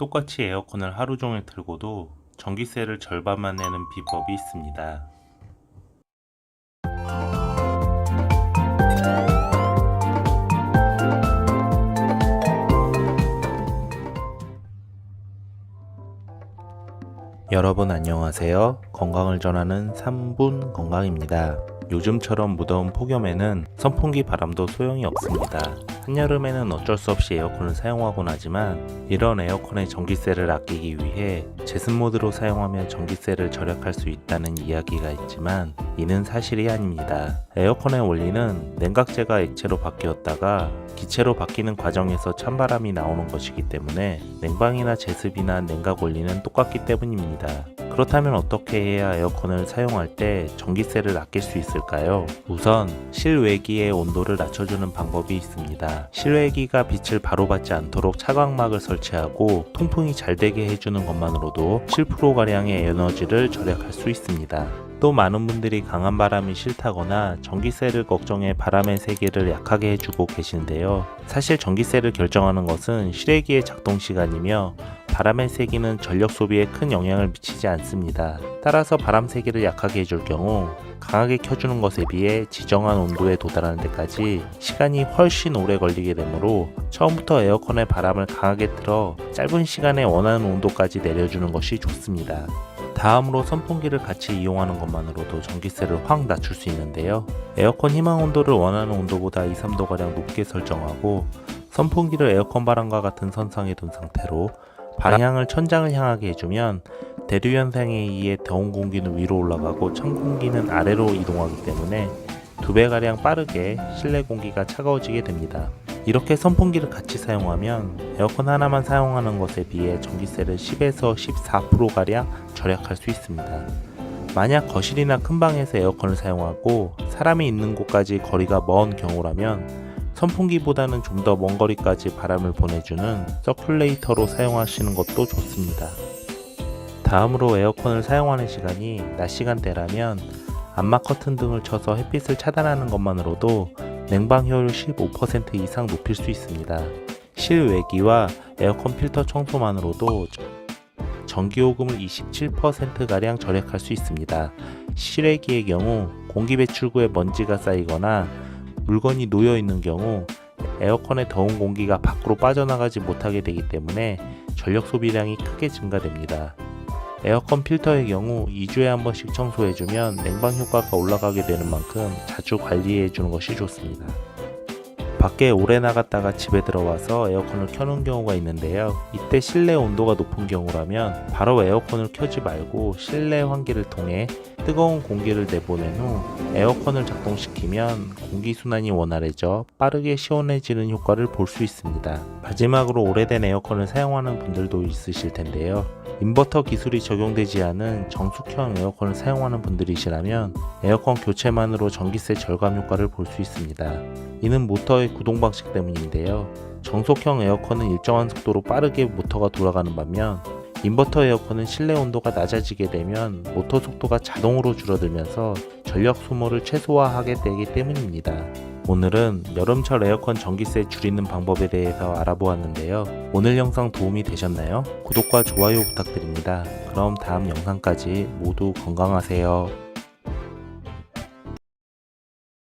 똑같이 에어컨을 하루 종일 틀고도 전기세를 절반만 내는 비법이 있습니다. 여러분 안녕하세요. 건강을 전하는 3분 건강입니다. 요즘처럼 무더운 폭염에는 선풍기 바람도 소용이 없습니다. 한여름에는 어쩔 수 없이 에어컨을 사용하곤 하지만 이런 에어컨의 전기세를 아끼기 위해 제습 모드로 사용하면 전기세를 절약할 수 있다는 이야기가 있지만 이는 사실이 아닙니다. 에어컨의 원리는 냉각제가 액체로 바뀌었다가 기체로 바뀌는 과정에서 찬바람이 나오는 것이기 때문에 냉방이나 제습이나 냉각 원리는 똑같기 때문입니다. 그렇다면 어떻게 해야 에어컨을 사용할 때 전기세를 아낄 수 있을까요? 우선 실외기의 온도를 낮춰주는 방법이 있습니다. 실외기가 빛을 바로 받지 않도록 차광막을 설치하고 통풍이 잘 되게 해주는 것만으로도 7%가량의 에너지를 절약할 수 있습니다. 또 많은 분들이 강한 바람이 싫다거나 전기세를 걱정해 바람의 세기를 약하게 해주고 계시는데요. 사실 전기세를 결정하는 것은 실외기의 작동 시간이며 바람의 세기는 전력 소비에 큰 영향을 미치지 않습니다. 따라서 바람 세기를 약하게 해줄 경우 강하게 켜주는 것에 비해 지정한 온도에 도달하는 데까지 시간이 훨씬 오래 걸리게 되므로 처음부터 에어컨의 바람을 강하게 틀어 짧은 시간에 원하는 온도까지 내려주는 것이 좋습니다. 다음으로 선풍기를 같이 이용하는 것만으로도 전기세를 확 낮출 수 있는데요. 에어컨 희망 온도를 원하는 온도보다 2, 3도가량 높게 설정하고 선풍기를 에어컨 바람과 같은 선상에 둔 상태로 방향을 천장을 향하게 해주면 대류 현상에 의해 더운 공기는 위로 올라가고 찬 공기는 아래로 이동하기 때문에 두 배가량 빠르게 실내 공기가 차가워지게 됩니다. 이렇게 선풍기를 같이 사용하면 에어컨 하나만 사용하는 것에 비해 전기세를 10에서 14%가량 절약할 수 있습니다. 만약 거실이나 큰 방에서 에어컨을 사용하고 사람이 있는 곳까지 거리가 먼 경우라면 선풍기보다는 좀 더 먼 거리까지 바람을 보내주는 서큘레이터로 사용하시는 것도 좋습니다. 다음으로 에어컨을 사용하는 시간이 낮 시간대라면 암막 커튼 등을 쳐서 햇빛을 차단하는 것만으로도 냉방 효율 15% 이상 높일 수 있습니다. 실외기와 에어컨 필터 청소만으로도 전기요금을 27%가량 절약할 수 있습니다. 실외기의 경우 공기 배출구에 먼지가 쌓이거나 물건이 놓여 있는 경우 에어컨의 더운 공기가 밖으로 빠져나가지 못하게 되기 때문에 전력 소비량이 크게 증가됩니다. 에어컨 필터의 경우 2주에 한 번씩 청소해주면 냉방 효과가 올라가게 되는 만큼 자주 관리해주는 것이 좋습니다. 밖에 오래 나갔다가 집에 들어와서 에어컨을 켜놓은 경우가 있는데요. 이때 실내 온도가 높은 경우라면 바로 에어컨을 켜지 말고 실내 환기를 통해 뜨거운 공기를 내보낸 후 에어컨을 작동시키면 공기순환이 원활해져 빠르게 시원해지는 효과를 볼 수 있습니다. 마지막으로 오래된 에어컨을 사용하는 분들도 있으실 텐데요. 인버터 기술이 적용되지 않은 정숙형 에어컨을 사용하는 분들이시라면 에어컨 교체만으로 전기세 절감 효과를 볼 수 있습니다. 이는 모터의 구동 방식 때문인데요. 정속형 에어컨은 일정한 속도로 빠르게 모터가 돌아가는 반면 인버터 에어컨은 실내 온도가 낮아지게 되면 모터 속도가 자동으로 줄어들면서 전력 소모를 최소화하게 되기 때문입니다. 오늘은 여름철 에어컨 전기세 줄이는 방법에 대해서 알아보았는데요. 오늘 영상 도움이 되셨나요? 구독과 좋아요 부탁드립니다. 그럼 다음 영상까지 모두 건강하세요.